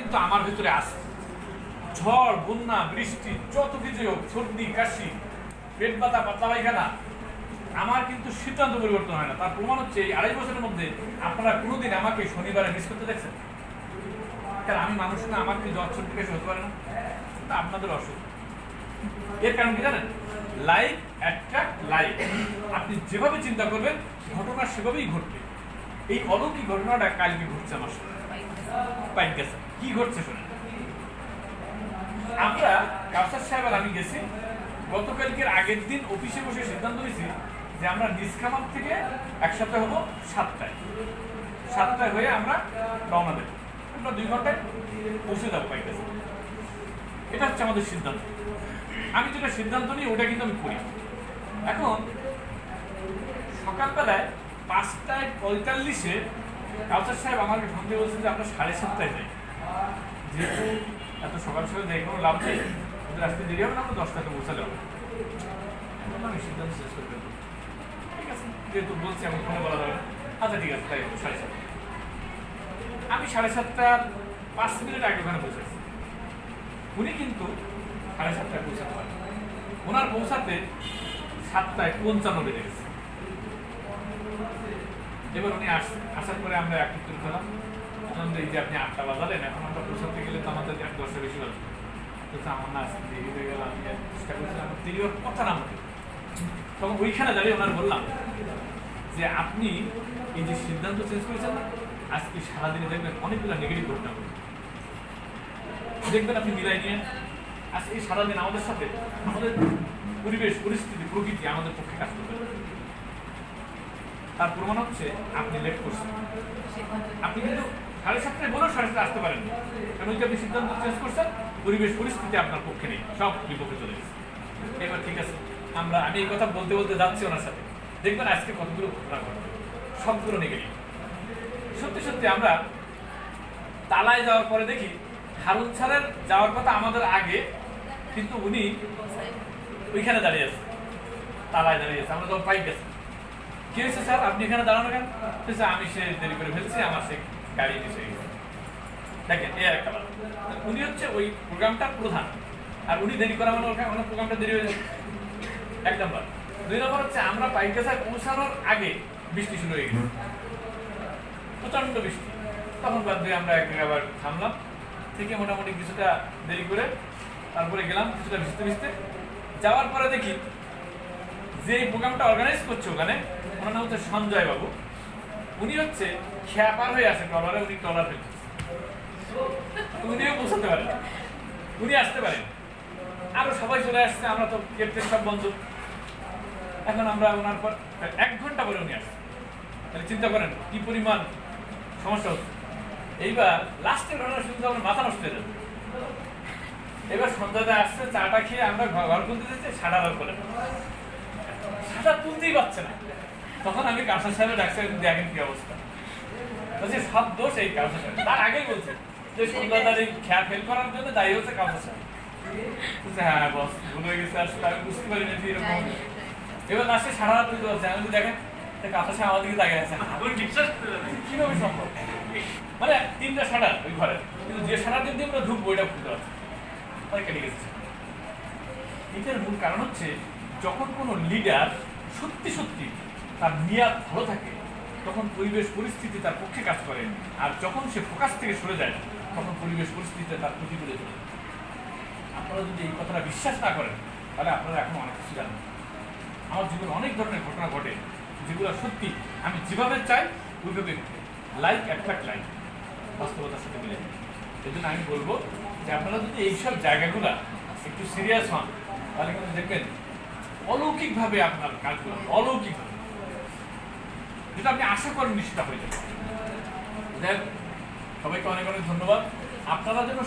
কিন্তু আমার ভিতরে আছে। ঝড়, বন্যা, বৃষ্টি, যত কিছু হোক, সর্দি, কাশি, পেট ব্যথা পাতলা পায়খানা আমার কিন্তু সিদ্ধান্ত পরিবর্তন হয় না। তার প্রমাণ হচ্ছে এই আড়াই বছরের মধ্যে আপনারা কোনোদিন আমাকে শনিবারে মিস করতে দেখছেন? কারণ আমি মানুষ না, আমার কি জ্বর, সর্দি, কাশি হতে পারে না। তা আপনাদের অসুখ। এর কারণ কি জানেন? লাইক অ্যাট্রাক্ট লাইক আপনি যেভাবে চিন্তা করবেন, ঘটনা সেভাবেই ঘটবে। এই অলৌকিক ঘটনাটা কালকে ঘটছে আমার সাথে। পাইক গেছে কি ঘটছে শুনে আমরা কাউসার সাহেব আর আমি গেছি। গতকালকের আগের দিন অফিসে বসে সিদ্ধান্ত নিয়েছি যে আমরা নিষ্কামাত থেকে একসাথে হব সাতটায়। সাতটায় হয়ে আমরা রওনা দেব। আমরা দুই ঘন্টায় পৌঁছে যাব পাইক গেছে এটা হচ্ছে আমাদের সিদ্ধান্ত। আমি যেটা সিদ্ধান্ত নিই, ওটা কিন্তু আমি করি। এখন সকালবেলায় পাঁচটায় পঁয়তাল্লিশে কাউসার সাহেব আমাকে ফোন দিয়ে বলছেন যে আমরা সাড়ে সাতটায় যাই। যেহেতু এত সকাল সকাল যাই কোনো লাভ নেই, ওদের আসতে দেরি হবে না, আমরা দশটাতে পৌঁছালে হবে। আমি সিদ্ধান্ত শেষ করে দেবো ঠিক আছে, যেহেতু বলছি আমি ফোনে বলা যাবে আচ্ছা ঠিক আছে, তাই সাড়ে সাতটা। আমি সাড়ে সাতটার পাঁচ মিনিট আগে ওখানে পৌঁছেছি উনি কিন্তু সাড়ে সাতটায় পৌঁছাতে পারেন। ওনার পৌঁছাতে সাতটায় পঞ্চান্ন বেজে গেছে। এবার উনি আস আসার পরে আমরা একত্রিত হলাম তখন এই যে আপনি আটটা বাজালেন, এখন আমরা পৌঁছাতে গেলে তো আমাদের এক দশটা বেশি বাজবে তো আমার না দেরি হয়ে গেল, আমি চেষ্টা করছিলাম দেরি হওয়ার কথা না আমাকে। তখন ওইখানে দাঁড়িয়ে ওনার বললাম যে, আপনি এই যে সিদ্ধান্ত চেঞ্জ করেছেন আজকে সারাদিনে দেখবেন অনেকগুলো নেগেটিভ ঘটনা দেখবেন আপনি মিলাই নিয়ে আজ এই সারাদিন আমাদের সাথে, আমাদের পরিবেশ, পরিস্থিতি, প্রকৃতি আমাদের পক্ষে কাজ করবে তার প্রমাণ হচ্ছে আপনি লেট করছেন। আপনি কিন্তু সাড়ে সাতটায় বলেও সাড়ে সাতটা আসতে পারেন কারণ যে আপনি সিদ্ধান্ত চেঞ্জ করছেন, পরিবেশ পরিস্থিতি আপনার পক্ষে নেই, সব বিপক্ষে চলে গেছে। এবার ঠিক আছে, আমরা, আমি এই কথা বলতে বলতে যাচ্ছি ওনার সাথে। দেখবেন আজকে কতগুলো ঘটনা ঘটবে সবগুলো নেগেটিভ সত্যি সত্যি আমরা তালায় যাওয়ার পরে দেখি, হারুন স্যারের যাওয়ার কথা আমাদের আগে, কিন্তু উনি ওইখানে দাঁড়িয়ে আছে, তালায় দাঁড়িয়ে আছে। আমরা যখন পাই গেছি স্যার? আপনি এখানে দাঁড়ানো কেন? আমি সে দেরি করে ফেলছি, আমার সে গাড়ি দেখেন আর একটা। উনি হচ্ছে ওই প্রোগ্রামটার প্রধান। আর উনি দেরি করা মানে ওখানে প্রোগ্রামটা দেরি হয়ে যাবে এক নম্বর। দুই নম্বর হচ্ছে, আমরা পৌঁছানোর আগে বৃষ্টি শুরু হয়ে গেছে। প্রচণ্ড বৃষ্টি। তখন বাদ দিয়ে আমরা এক জায়গায় আবার থামলাম। থেকে মোটামুটি কিছুটা দেরি করে তারপরে গেলাম, কিছুটা ভিজতে ভিজতে। যাওয়ার পরে দেখি যে প্রোগ্রামটা অর্গানাইজ করছে ওখানে ওনার নাম হচ্ছে সঞ্জয় বাবু। উনি হচ্ছে খেয়া পার হয়ে আসে ট্রলারে উনি ট্রলার ফেলছে। উনিও পৌঁছাতে পারেন। উনি আসতে পারেন। আরও সবাই চলে আসছে, আমরা তো ক্যাপ্টেন সব বন্ধু। এখন আমরা ওনার পর, এক ঘণ্টা পরে উনি আসছে। তাহলে চিন্তা করেন, কি পরিমাণ সমস্যা হচ্ছে। এইবার লাস্টের ঘটনা শুনতে আমার মাথা নষ্ট হয়ে যাবে। এবার সন্ধ্যাতে আসছে চাটা খেয়ে আমরা ঘর ঘর যাচ্ছি সাদা বার করে। সাদা তুলতেই পারছে না। তখন আমি কাউসার সাহেবের ডাক্তার দেখেন কি অবস্থা। বলছে সব দোষ এই কাউসার সাহেব তার আগেই বলছে যে সন্ধ্যাদার এই খেয়া ফেল করার জন্য দায়ী হচ্ছে কাউসার সাহেব হ্যাঁ বস ভুল হয়ে গেছে আসলে আমি বুঝতে পারিনি যে এরকম এবার লাস্টে সারা রাত তুলতে পারছে আমি দেখেন সাহেব আমার দিকে তাকিয়ে আছে। পারি কীভাবে সম্ভব? মানে তিনটা সাড়া ওই ঘরে। কিন্তু যে সাড়া দিয়ে আমরা ঢুকবো ওইটা খুলতে পারছি অনেক কেটে গেছে। এটার মূল কারণ হচ্ছে যখন কোনো লিডার সত্যি সত্যি তার নিয়াত ভালো থাকে, তখন পরিবেশ পরিস্থিতি তার পক্ষে কাজ করে আর যখন সে ফোকাস থেকে সরে যায়, তখন পরিবেশ পরিস্থিতিতে তার প্রতিকূলে চলে। আপনারা যদি এই কথাটা বিশ্বাস না করেন, তাহলে আপনারা এখন অনেক কিছু জানেন আমার জীবনে অনেক ধরনের ঘটনা ঘটে, যেগুলো সত্যি আমি যেভাবে চাই, ওইভাবে লাইক অ্যাট্রাক্ট লাইক বাস্তবতার সাথে মিলে যায়। এই জন্য আমি বলব যে আপনারা যদি এইসব জায়গাগুলা একটু সিরিয়াস হন, তাহলে কিন্তু দেখবেন অলৌকিকভাবে আপনার কাজগুলো, অলৌকিকভাবে যেটা আপনি আশা করেন সেটা হয়ে যাবে। সবাইকে অনেক অনেক ধন্যবাদ। আপনারা যেন